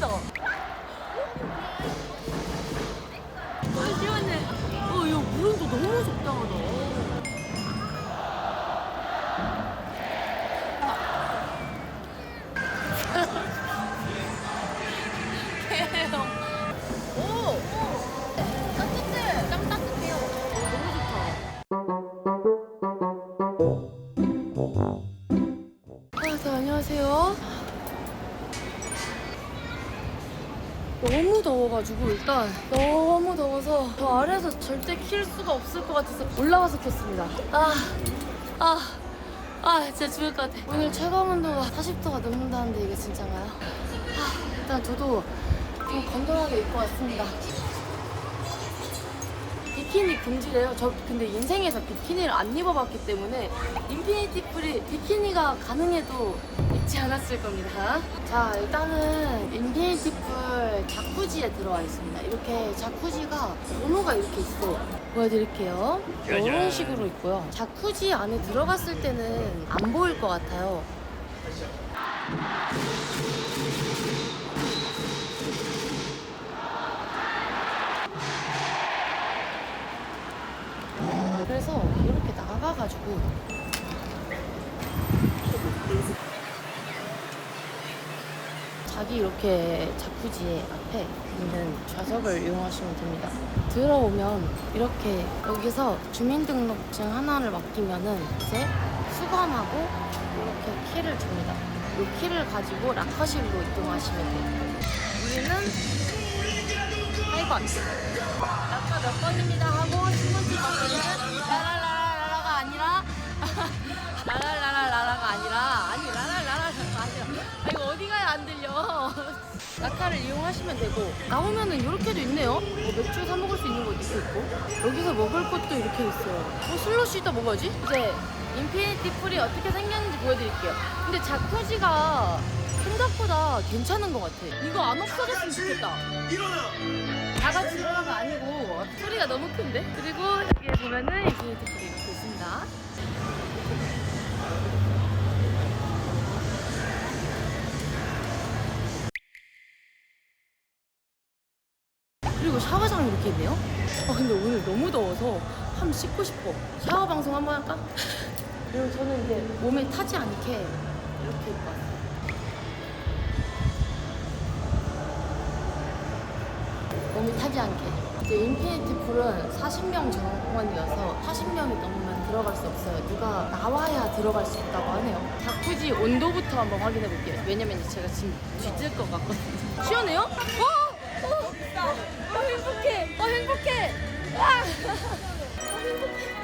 극락이다. 너무 더워가지고 일단 너무 더워서 저 아래에서 절대 킬 수가 없을 것 같아서 올라와서 켰습니다. 아, 아, 아, 진짜 죽을 것 같아. 오늘 최고 온도가 40도가 넘는다는데 이게 진짜인가요? 아, 일단 저도 좀 건강하게 입고 왔습니다. 비키니 금지래요. 저 근데 인생에서 비키니를 안 입어봤기 때문에 인피니티 풀이 비키니가 가능해도 입지 않았을 겁니다. 자, 일단은 인피니티 풀 자쿠지에 들어와 있습니다. 이렇게 자쿠지가 번호가 이렇게 있어요. 보여드릴게요. 이런 식으로 있고요. 자쿠지 안에 들어갔을 때는 안 보일 것 같아요. 그래서 이렇게 나가가지고 자기 이렇게 자쿠지 앞에 있는 좌석을 이용하시면 됩니다. 들어오면 이렇게 여기서 주민등록증 하나를 맡기면은 이제 수감하고 이렇게 키를 줍니다. 이 키를 가지고 라커실로 이동하시면 돼요. 우리는 8번. 아까 몇 번입니다 하고 신분증 받으면 라라라라라가 아니라 라라라 라카를 이용하시면 되고 나오면은 이렇게도 있네요. 뭐 맥주 사 먹을 수 있는 것도 있고 여기서 먹을 것도 이렇게 있어요. 어, 슬러시 이따 먹어야지? 이제 인피니티 풀이 어떻게 생겼는지 보여드릴게요. 근데 자쿠지가 생각보다 괜찮은 것 같아. 이거 안 없어졌으면 좋겠다. 다 같이 거 아니고 소리가 너무 큰데? 그리고 여기에 보면은 인피니티 풀이 이렇게 있습니다. 아 근데 오늘 너무 더워서 한번 씻고 싶어. 샤워 방송 한번 할까? 그리고 저는 이제 몸에 타지 않게 이렇게 입고 왔어요. 몸이 타지 않게. 이제 인피니티 풀은 40명 정원이어서 40명이 넘으면 들어갈 수 없어요. 누가 나와야 들어갈 수 있다고 하네요. 자쿠지 온도부터 한번 확인해 볼게요. 왜냐면 제가 지금 뒤질 것 같거든요. 시원해요? 어! 어! 어 행복해! 어 행복해! 아! 어 행복해!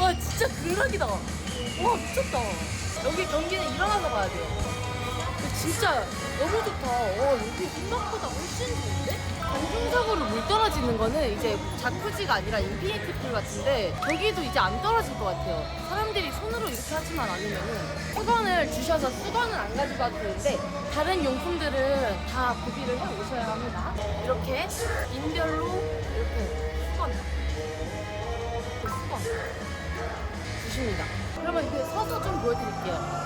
와 진짜 극락이다. 와 미쳤다. 여기 경기는 일어나서 가야 돼요. 진짜 너무 좋다. 어, 여기 생각보다 훨씬 좋은데? 강중턱으로 물 떨어지는 거는 이제 자쿠지가 아니라 인피니티 풀 같은데 저기도 이제 안 떨어질 것 같아요. 사람들이 손으로 이렇게 하지만 않으면은 수건을 주셔서 수건은 안 와도 되는데 다른 용품들은 다 구비를 해 오셔야 합니다. 이렇게 인별로 이렇게 수건 수건 주십니다. 그러면 이게 서서 좀 보여드릴게요.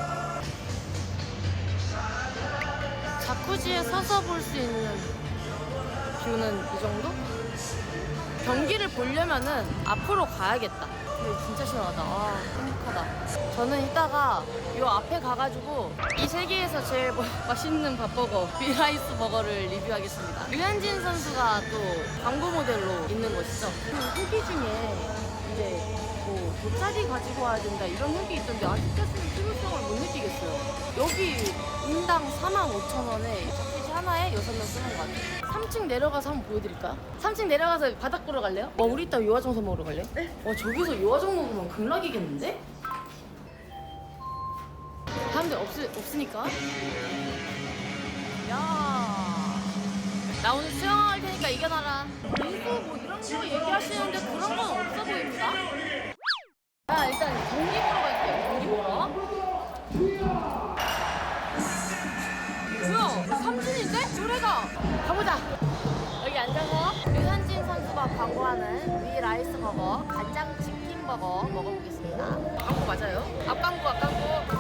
자쿠지에 서서 볼 수 있는 뷰는 이 정도? 경기를 보려면은 앞으로 가야겠다. 근데 진짜 시원하다. 아, 행복하다. 저는 이따가 요 앞에 가가지고 이 세계에서 제일 뭐- 맛있는 밥버거, 비라이스 버거를 리뷰하겠습니다. 유현진 선수가 또 광고 모델로 있는 곳이죠. 그 후기 중에 이제 뭐 돗자리 가지고 와야 된다 이런 후기 있던데 아직까지는 필요성을 못 느끼겠어요. 여기 인당 45,000원에 자켓이 하나에 6명 쓰는 것 같아요. 3층 내려가서 한번 보여드릴까요? 3층 내려가서 바닥 보러 갈래요? 와 우리 이따 요화정서 먹으러 갈래? 네. 와 저기서 요화정 먹으면 극락이겠는데? 사람들 없, 없으니까 야. 나 오늘 수영할 테니까 이겨놔라. 민수 뭐 이런 거 얘기하시는데 그런 건 없어 보입니다. 자 일단 경기 보러 갈게요. 경기 보러. 뭐야? 삼진인데? 노래가. 가보자. 여기 앉아서 류현진 선수가 광고하는 위 라이스 버거 간장 치킨 버거 먹어보겠습니다. 광고 맞아요? 앞광고 앞광고.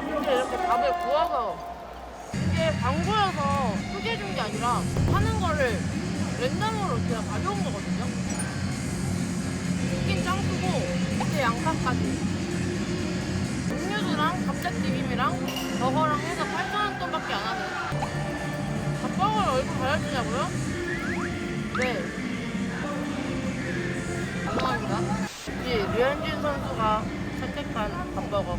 근데 이렇게 밥을 구워서 이게 광고여서 소개해준 게 아니라 하는 거를 랜덤으로 그냥 가져온 거거든요. 치킨 짱 크고 밑에 양파까지. 음료수랑 감자튀김이랑 저거랑 해서 8,000원 돈밖에 안 하네. 밥버거를 얼굴 가려주냐고요? 네. 감사합니다. 이 류현진 선수가 선택한 밥버거.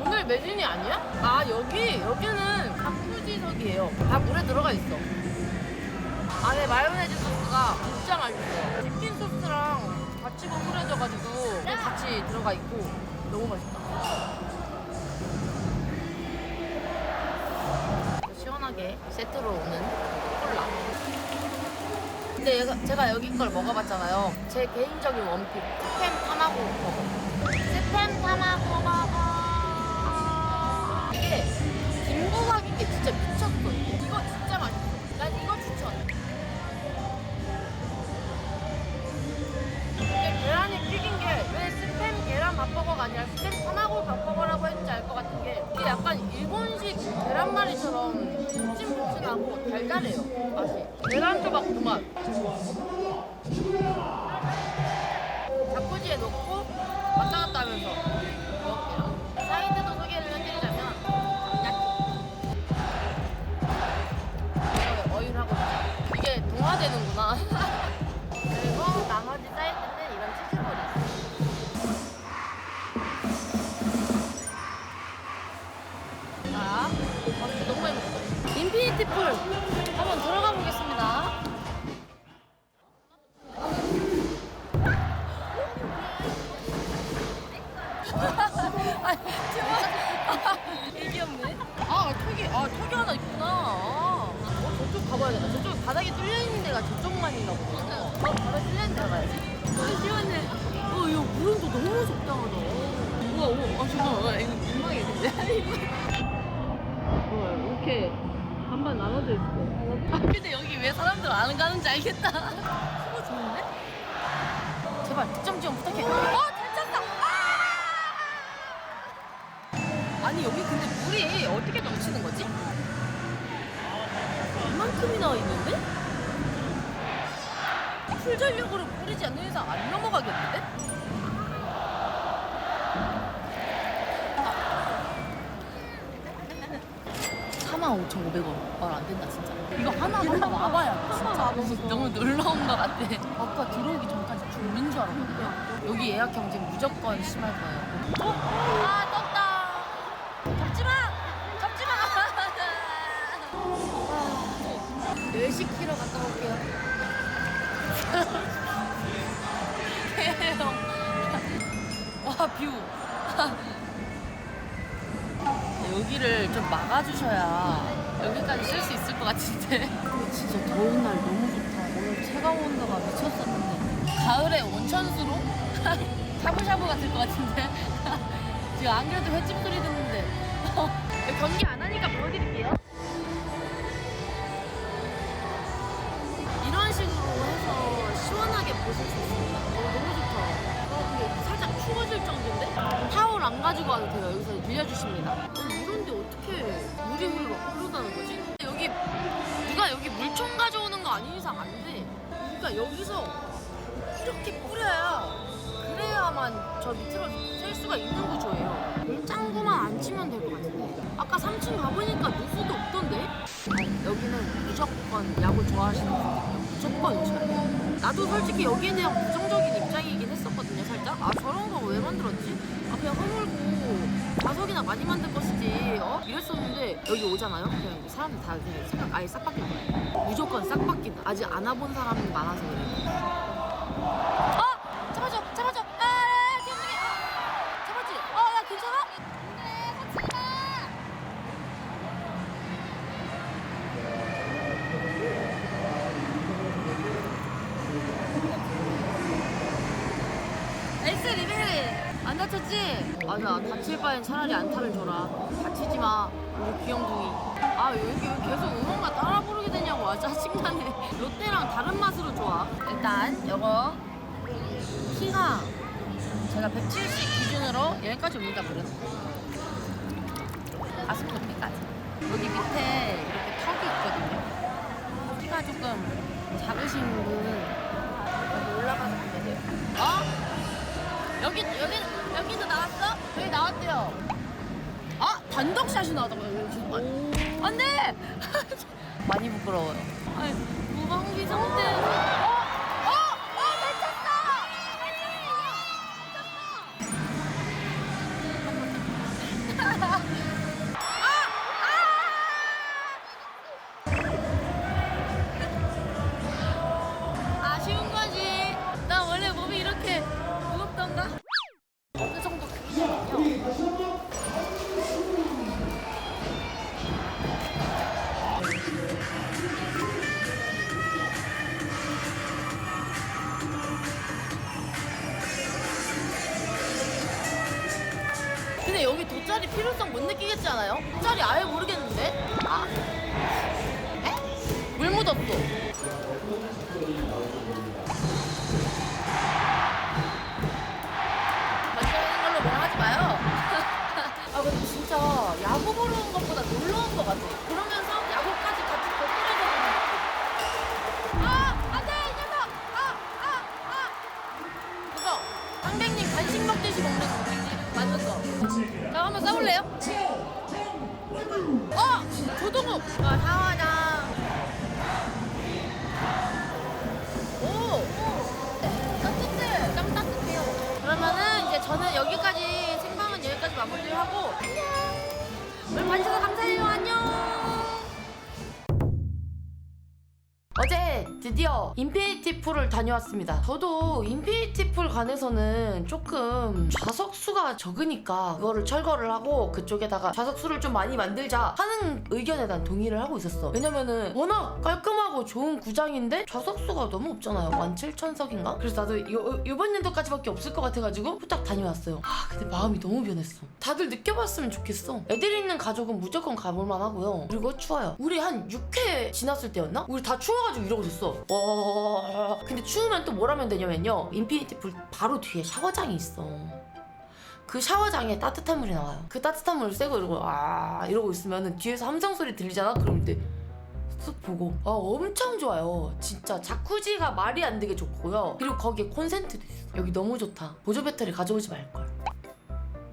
오늘 매진이 아니야? 아 여기 여기는 닭푸지석이에요. 다 물에 들어가 있어. 안에 마요네즈 소스가 진짜 맛있어요. 치킨 소스랑 같이 버무려져가지고 같이 들어가 있고 너무 맛있다. 시원하게 세트로 오는. 근데 제가 여기 걸 먹어봤잖아요. 제 개인적인 원픽 스팸 타마고 버거. 스팸 타마고 버거. 이게 김부각인 게 진짜 미쳤어. 이거 진짜 맛있어. 난 이거 추천. 이게 계란이 튀긴 게 왜 스팸 계란 밥버거가 아니라 스팸 타마고 밥버거라고 했는지 알 것 같은 게 이게 약간 일본식 계란말이처럼 푹신푹신하고 달달해요 맛이. 계란 조각 그맛 풀 한번 들어가 보겠습니다. 아, 정말 애기 없네. 아, 턱이, 아, 턱이 하나 있구나. 아, 어, 저쪽 가봐야겠다. 저쪽 바닥에 뚫려 있는 데가 저쪽만 있나 보다. 어, 바닥에 뚫려 있는 데 가야지. 어, 시원해. 어, 이거 물온도 너무 적당하다. 우와, 우와, 아, 잠깐만. 이거 민망해, 근데. 뭐야 이렇게 반반 나눠져 있어. 아 근데 여기 왜 사람들 안 가는지 알겠다. 그거 좋은데? 제발 득점 지원 부탁해. 어, 잘 찼다. 아! 아니 여기 근데 물이 어떻게 넘치는 거지? 이만큼이나 있는데? 풀 전력으로 뿌리지 않는 이상 안 넘어가겠는데? 45,500원. 말 안 된다, 진짜. 이거 하나 한번 와봐야 돼, 진짜. 너무, 너무 놀라운 것 같아. 아까 들어오기 전까지 죽는 줄 알았거든요. 여기 예약 경쟁 무조건 심할 거예요. 어? 아, 떴다. 잡지 마! 잡지 마! 아, 멸시키러 갔다 올게요. 해요. 와, 뷰. 여기를 좀 막아주셔야 여기까지 쓸 수 있을 것 같은데. 진짜 더운 날 너무 좋다. 오늘 체감 온도가 미쳤었는데. 가을에 온천수로? 샤브샤브 같을 것 같은데. 지금 안 그래도 횟집 소리 듣는데. 경기 안 하니까 보여드릴게요. 이런 식으로 해서 시원하게 보실 수 있습니다. 어, 너무 좋다. 어, 근데 살짝 추워질 정도인데? 타월 안 가지고 와도 돼요. 여기서 빌려주십니다. 막 흐르다는 거지? 여기 누가 여기 물총 가져오는 거 아닌 이상 안 돼. 그러니까 여기서 이렇게 뿌려야 그래야만 저 밑으로 셀 수가 있는 구조예요. 물짱구만 안 치면 될 것 같은데. 아까 3층 가보니까 누수도 없던데? 아, 여기는 무조건 야구 좋아하시는 분들 무조건 오셔야 돼요. 나도 솔직히 여기에 대한 부정적인 입장이긴 했었거든요, 살짝. 아, 저런 거 왜 만들었지? 아, 그냥 허물고 좌석이나 많이 만들 것이지, 어? 이랬었는데 여기 오잖아요? 그냥 사람들 다 그냥 생각 아예 싹 바뀔 거예요. 무조건 싹 바뀐다. 아직 안 와본 사람이 많아서 그래요. 다쳤지? 맞아 다칠 바엔 차라리 안타를 줘라. 다치지 마 우리 귀염둥이. 아 여기 왜 계속 응원가 따라 부르게 되냐고. 아 짜증나네. 롯데랑 다른 맛으로 좋아. 일단 요거. 키가 제가 170 기준으로 여기까지 옵니다 그래도 가슴 높이까지. 여기 밑에 이렇게 턱이 있거든요. 키가 조금 작으신 분 단독샷이 나왔다고요? 여기. 안돼. 많이 부끄러워요. 아니 무방비 상태. 어? 어? 돗자리 필요성 못 느끼겠지 않아요? 돗자리 아예 모르겠는데? 아. 에? 물 묻었어. 자 한번 써볼래요? 어 조동욱. 아 샤워장. 오! 따뜻해! 땀 따뜻해요. 그러면은 이제 저는 여기까지 생방은 여기까지 마무리를 하고 안녕! 오늘 봐주셔서 감사해요. 안녕! 어제 드디어 인피니티 풀을 다녀왔습니다. 저도 인피니티 풀 관에서는 조금 좌석 수가 적으니까 그거를 철거를 하고 그쪽에다가 좌석 수를 좀 많이 만들자 하는 의견에 난 동의를 하고 있었어. 왜냐면은 워낙 깔끔하고 좋은 구장인데 좌석 수가 너무 없잖아요. 17,000석인가? 그래서 나도 요, 이번 연도까지밖에 없을 것 같아가지고 후딱 다녀왔어요. 아 근데 마음이 너무 변했어. 다들 느껴봤으면 좋겠어. 애들 있는 가족은 무조건 가볼만 하고요. 그리고 추워요. 우리 한 6회 지났을 때였나? 우리 다 추워가지고 이러고 와. 근데 추우면 또 뭘 하면 되냐면요. 인피니티 풀 바로 뒤에 샤워장이 있어. 그 샤워장에 따뜻한 물이 나와요. 그 따뜻한 물을 쐬고 이러고 아 이러고 있으면 뒤에서 함성 소리 들리잖아. 이때 쓱 보고 아 엄청 좋아요. 진짜 자쿠지가 말이 안 되게 좋고요. 그리고 거기에 콘센트도 있어. 여기 너무 좋다. 보조 배터리 가져오지 말걸.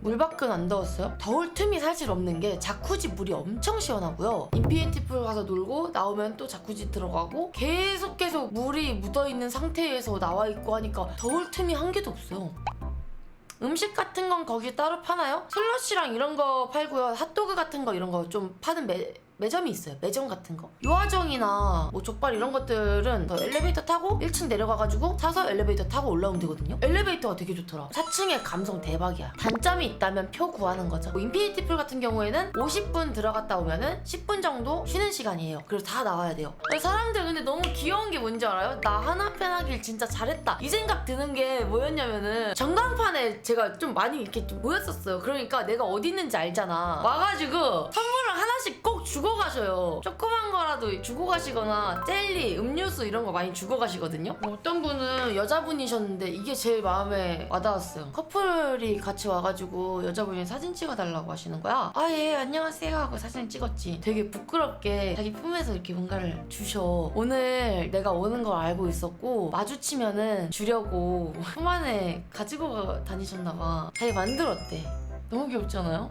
물 밖은 안 더웠어요? 더울 틈이 사실 없는 게 자쿠지 물이 엄청 시원하고요. 인피니티 풀 가서 놀고 나오면 또 자쿠지 들어가고 계속 계속 물이 묻어 있는 상태에서 나와 있고 하니까 더울 틈이 한 개도 없어요. 음식 같은 건 거기 따로 파나요? 슬러시랑 이런 거 팔고요. 핫도그 같은 거 이런 거 좀 파는 매, 매점이 있어요. 매점 같은 거. 요화정이나 뭐 족발 이런 것들은 더 엘리베이터 타고 1층 내려가가지고 사서 엘리베이터 타고 올라오면 되거든요. 엘리베이터가 되게 좋더라. 4층에 감성 대박이야. 단점이 있다면 표 구하는 거죠. 뭐 인피니티 풀 같은 경우에는 50분 들어갔다 오면은 10분 정도 쉬는 시간이에요. 그래서 다 나와야 돼요. 사람들 근데 너무 귀여운 게 뭔지 알아요? 나 하나 편하길 진짜 잘했다. 이 생각 드는 게 뭐였냐면은 전광판에 제가 좀 많이 이렇게 좀 모였었어요. 그러니까 내가 어디 있는지 알잖아. 와가지고 선물을 하나씩 꼭 주고 가셔요. 조그만 거라도 주고 가시거나 젤리, 음료수 이런 거 많이 주고 가시거든요. 뭐 어떤 분은 여자분이셨는데 이게 제일 마음에 와닿았어요. 커플이 같이 와가지고 여자분이 사진 찍어달라고 하시는 거야. 아 예 안녕하세요 하고 사진 찍었지. 되게 부끄럽게 자기 품에서 이렇게 뭔가를 주셔. 오늘 내가 오는 걸 알고 있었고 마주치면은 주려고 품 안에 가지고 다니셨나봐. 잘 만들었대. 너무 귀엽지 않아요?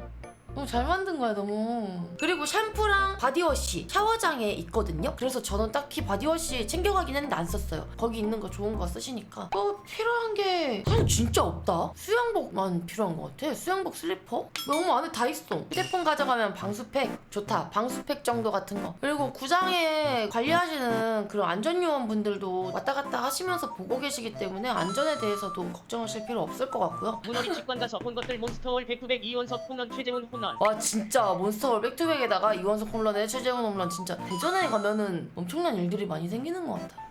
너무 잘 만든 거야 너무. 그리고 샴푸랑 바디워시 샤워장에 있거든요? 그래서 저는 딱히 바디워시 챙겨가긴 했는데 안 썼어요. 거기 있는 거 좋은 거 쓰시니까. 또 필요한 게 사실 진짜 없다. 수영복만 필요한 것 같아. 수영복 슬리퍼? 너무 안에 다 있어. 휴대폰 가져가면 방수팩 좋다. 방수팩 정도 같은 거. 그리고 구장에 관리하시는 그런 안전요원분들도 왔다 갔다 하시면서 보고 계시기 때문에 안전에 대해서도 걱정하실 필요 없을 것 같고요. 문어리 직관 가서 본 것들 몬스터월 백투백 이원석 홈런 최재훈 홈런 와 진짜. 몬스터월 백투백에다가 이원석 홈런에 최재훈 홈런 진짜. 대전에 가면은 엄청난 일들이 많이 생기는 것 같아.